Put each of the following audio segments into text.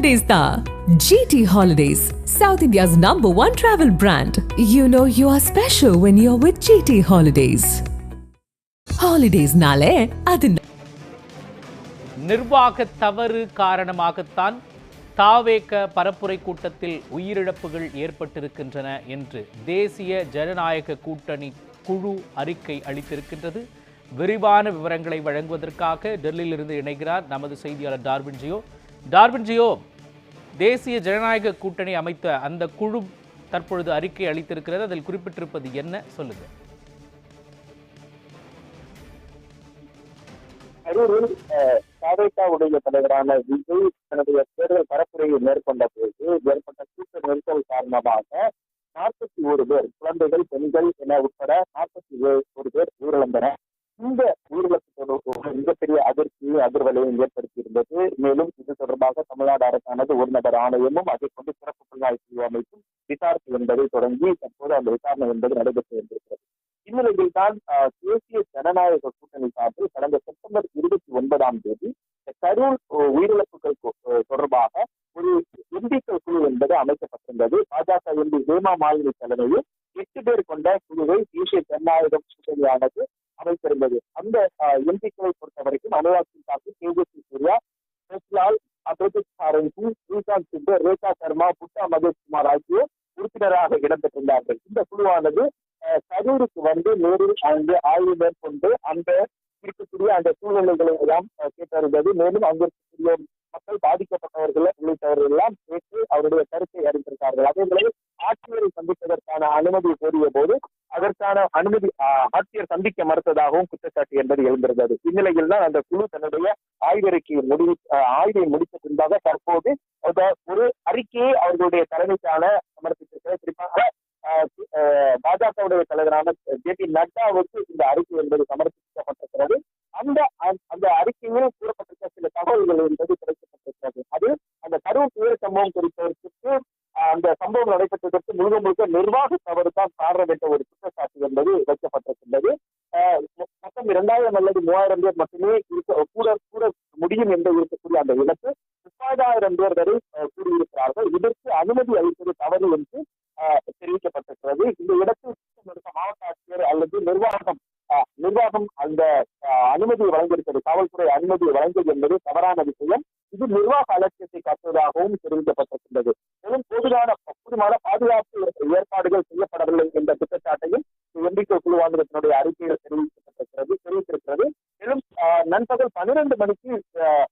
Holidays da GT Holidays, South India's number one travel brand. You know you are special when you're with GT Holidays. Holidays nale அது நிர்வாக தவறு காரணமாகத்தான் தாவேக பரப்புரை கூட்டத்தில் உயிரிழப்புகள் ஏற்பட்டிருக்கின்றன என்று தேசிய ஜனநாயக கூட்டணி குழு அறிக்கை அளித்திருக்கின்றது விரிவான விவரங்களை வழங்குவதற்காக டெல்லியிலிருந்து இணைகிறார் நமது செய்தியாளர் டார்வின் ஜியோ டார்வின் ஜியோ தேசிய ஜனநாயக கூட்டணி அமைத்த அந்த குழு தற்பொழுது அறிக்கை அளித்திருக்கிறது. அதில் குறிப்பிட்டிருப்பது என்ன? சொல்லுங்க. கரூரில் தாவேக்காவுடைய தலைவரான விஜய் தன்னுடைய தேர்தல் பரப்புரையை மேற்கொண்ட போது ஏற்பட்ட கூட்ட நெரிசல் காரணமாக நாற்பத்தி ஒரு பேர் குழந்தைகள் பெண்கள் என உட்பட நாற்பத்தி ஒரு பேர் உயிரிழந்தனர். இந்த அதிர்வலையும் ஏற்படுத்தியிருந்தது. மேலும் இது தொடர்பாக தமிழ்நாடு அரசானது ஒரு நபர் ஆணையமும் அதை கொண்டு சிறப்பு புலனாய்வு குழு அமைப்பும் விசாரித்து என்பதை தொடங்கி தற்போது அந்த விசாரணை என்பது நடைபெற்று வந்திருக்கிறது இந்நிலையில் தான் தேசிய ஜனநாயக கூட்டணி சார்பில் கடந்த செப்டம்பர் இருபத்தி ஒன்பதாம் தேதி கரூர் உயிரிழப்புகள் தொடர்பாக ஒரு எம்பிக்கள் குழு என்பது அமைக்கப்பட்டிருந்தது. பாஜக எம்பி ஹேமா மாலினி தலைமையில் எட்டு பேர் கொண்ட குழுவை தேசிய ஜனநாயக கூட்டணியானது அமைத்திருந்தது அந்த எம்பிக்களை பொறுத்த வரைக்கும் அனுராக் சிங் தாக்கூர் தேஜஸ்வி சூர்யா ஜஸ்லால் அபிரஜித் சாரங்கி ஸ்ரீகாந்த் சிந்து ரேகா சர்மா புட்டா மகேஷ் குமார் ஆகியோர் உறுப்பினராக இடம்பெற்றிருந்தார்கள். இந்த குழுவானது கரூருக்கு வந்து நேரில் அங்கு ஆய்வு மேற்கொண்டு அந்த இருக்கக்கூடிய அந்த சூழ்நிலைகளை எல்லாம் கேட்டறிந்தது. மேலும் அங்கிருக்கக்கூடிய மக்கள் பாதிக்கப்பட்டவர்கள் உள்ளிட்டவர்கள் எல்லாம் கேட்டு அவருடைய கருத்தை அறிந்திருக்கார்கள் அதே போல ஆட்சியரை சந்திப்பதற்கான அனுமதி கோரிய போது அதற்கான அனுமதி ஆட்சியர் சந்திக்க மறுத்ததாகவும் குற்றச்சாட்டு என்பது எழுந்திருந்தது. இந்நிலையில் தான் அந்த குழு தன்னுடைய ஆய்வறிக்கையை முடிவு ஆய்வை முடித்த பின்பாக தற்போது அந்த ஒரு அறிக்கையை அவர்களுடைய தலைமைக்கான சமர்ப்பித்திருக்கிறது குறிப்பாக ஆஹ், ஆஹ், பாஜகவுடைய தலைவரான ஜே பி நட்டாவுக்கு இந்த அறிக்கை என்பது சமர்ப்பிக்கப்பட்டிருக்கிறது. அந்த அந்த- அந்த அறிக்கையில் கூறப்பட்டிருக்க சில தகவல்கள் என்பது கிடைக்கப்பட்டிருக்கிறது. அது அந்த கரூர் துயர் சம்பவம் குறித்த அந்த சம்பவம் நடைபெற்றதற்கு முழுக்க முழுக்க நிர்வாக தவறு தான் காரணம் என்ற ஒரு குற்றச்சாட்டு என்பது வைக்கப்பட்டிருக்கின்றது. மொத்தம் இரண்டாயிரம் அல்லது மூவாயிரம் பேர் மட்டுமே இருக்க கூட கூட முடியும் என்று இருக்கக்கூடிய அந்த இலக்கு முப்பதாயிரம் பேர் வரை கூடியிருக்கிறார்கள். இதற்கு அனுமதி அளிப்பது தவறு என்று ஆஹ், தெரிவிக்கப்பட்டிருக்கிறது. இந்த இடத்தில் இருக்க மாவட்ட ஆட்சியர் அல்லது நிர்வாகம் ஆஹ், நிர்வாகம் அந்த அனுமதியை வழங்கியிருக்கிறது. காவல்துறை அனுமதியை வழங்கியது என்பது தவறான விஷயம். இது நிர்வாக அலட்சியத்தை காட்டுவதாகவும் தெரிவிக்கப்பட்டது பாதுகாப்பு ஏற்பாடுகள் செய்யப்படவில்லை என்ற குற்றச்சாட்டையும் எம்பிக்கை குழுவானது தன்னுடைய அறிக்கையில் தெரிவிக்கப்பட்டிருக்கிறது தெரிவித்திருக்கிறது. மேலும் நண்பகல் பன்னிரண்டு மணிக்கு ஆஹ்,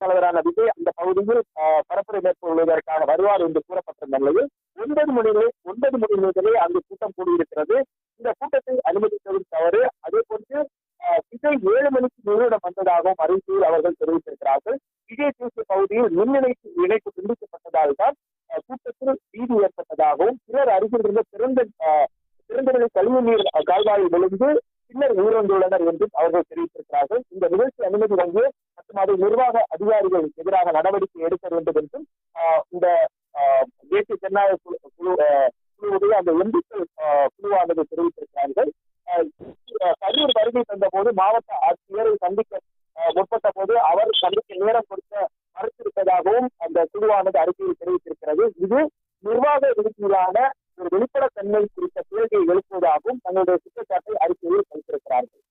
தலைவரான விஜய் அந்த பகுதியில் பரப்புரை மேற்கொள்வதற்காக வருவார் என்று கூறப்பட்டிருந்த நிலையில் ஒன்பது மணியிலே ஒன்பது மணி முதலே அங்கு கூட்டம் கூடியிருக்கிறது. இந்த கூட்டத்தை அனுமதித்தது தவறு. அதே போன்று ஆஹ், விஜய் ஏழு மணிக்கு நிறுவனம் வந்ததாகவும் அறிக்கையில் அவர்கள் தெரிவித்திருக்கிறார்கள். விஜய் தேசிய பகுதியில் மின் இணைப்பு இணைப்பு துண்டிக்கப்பட்டதால் தான் ஆஹ், பீதி ஏற்பட்டதாகவும் பிறர் அருகில் இருந்த திறந்த திறந்தநிலை கழிவு நீர் கால்வாயில் விழுந்து பின்னர் உயிரிழந்துள்ளனர் என்றும் அவர்கள் தெரிவித்திருக்கிறார்கள். இந்த நிகழ்ச்சி அனுமதி வழங்கி மற்றும் அதை நிர்வாக அதிகாரிகளுக்கு எதிராக நடவடிக்கை எடுக்க வேண்டும் என்றும் இந்த தேசிய ஜனநாயக குழு குழு, குழுவுடைய அந்த எம்பிக்கள் குழுவானது தெரிவித்திருக்கிறார்கள். கரூர் வருகை தந்த போது மாவட்ட ஆட்சியரை சந்திக்க முற்பட்ட போது அவர் சந்திக்க நேரம் கொடுத்த மறுத்திருப்பதாகவும் அந்த குழுவானது அறிக்கையில் தெரிவித்திருக்கிறது. இது நிர்வாக ரீதியிலான ஒரு வெளிப்படத்தன்மை குறித்த கேள்வியை எழுப்புவதாகவும் தங்களுடைய குற்றச்சாட்டை அறிக்கையில் வைத்திருக்கிறார்கள்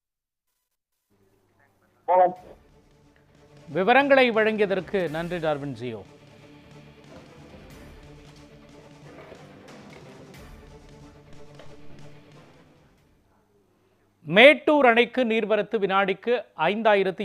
விவரங்களை வழங்கியதற்கு நன்றி டார்வின் ஜியோ. மேட்டூர் அணைக்கு நீர்வரத்து வினாடிக்கு ஐந்தாயிரத்தி